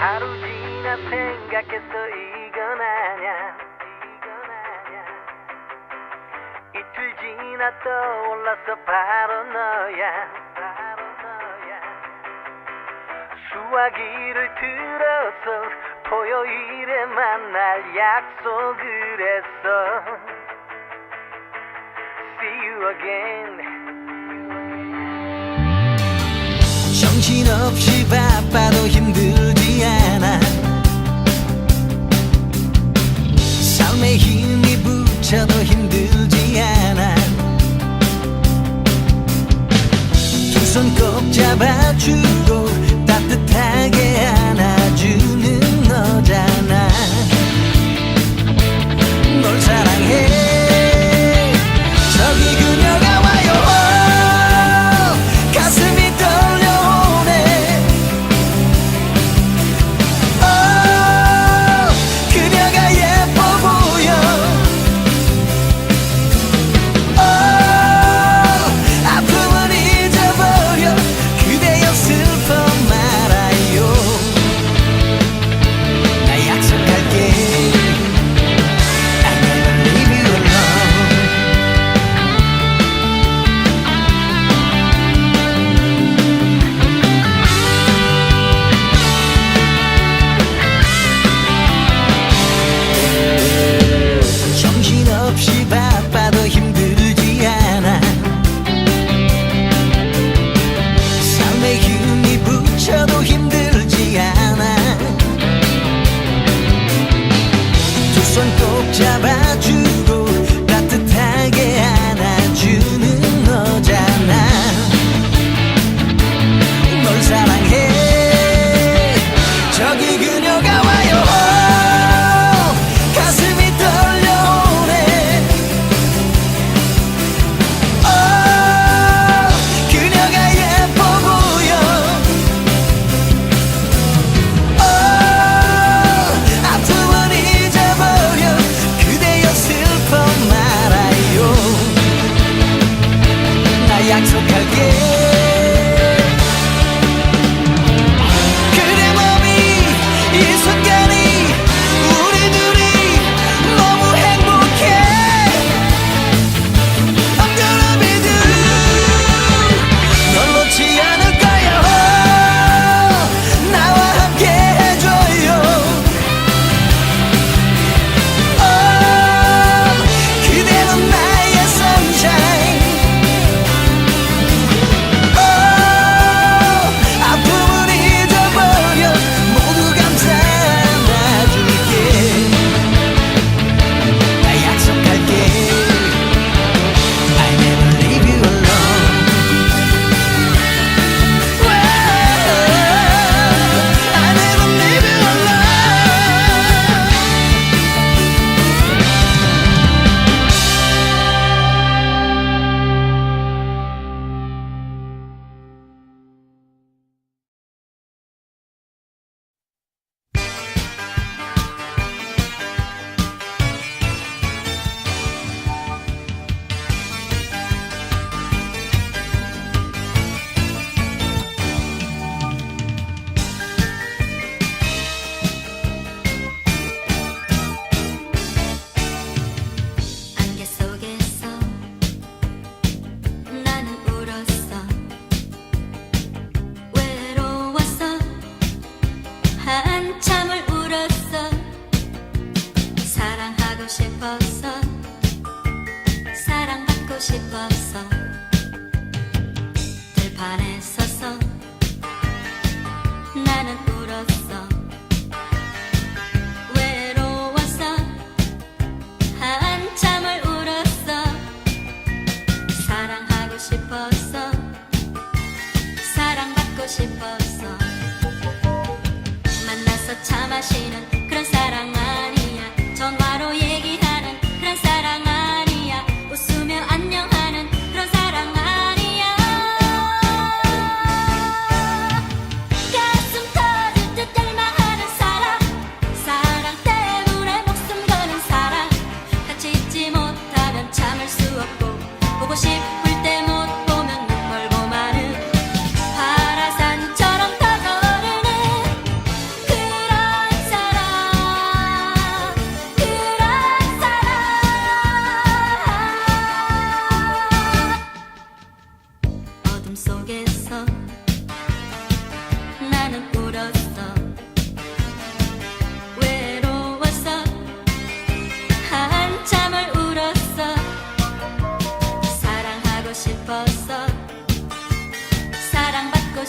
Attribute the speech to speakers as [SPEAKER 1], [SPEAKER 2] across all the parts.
[SPEAKER 1] 하루 지나 생각했어 이건 아냐 이틀 지나 떠올랐어 바로 너야. 수화기를 들었어 토요일에 만날 약속을 했어. See you again. 정신없이 전혀 힘들지 않아. 두 손 꼭 잡아주고 따뜻하게 안아주는
[SPEAKER 2] 茶鉢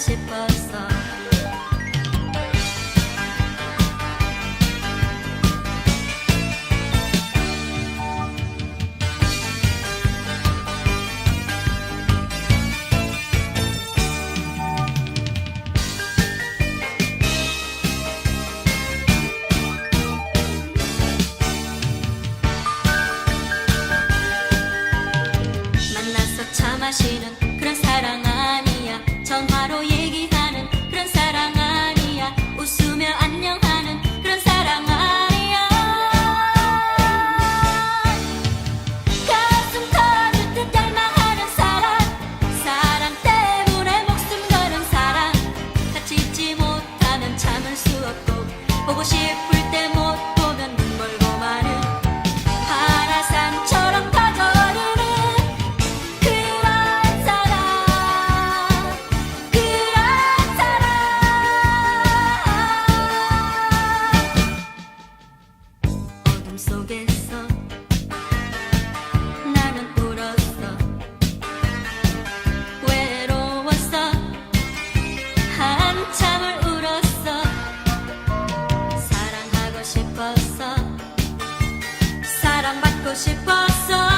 [SPEAKER 2] 싶어 사랑받고 싶었어.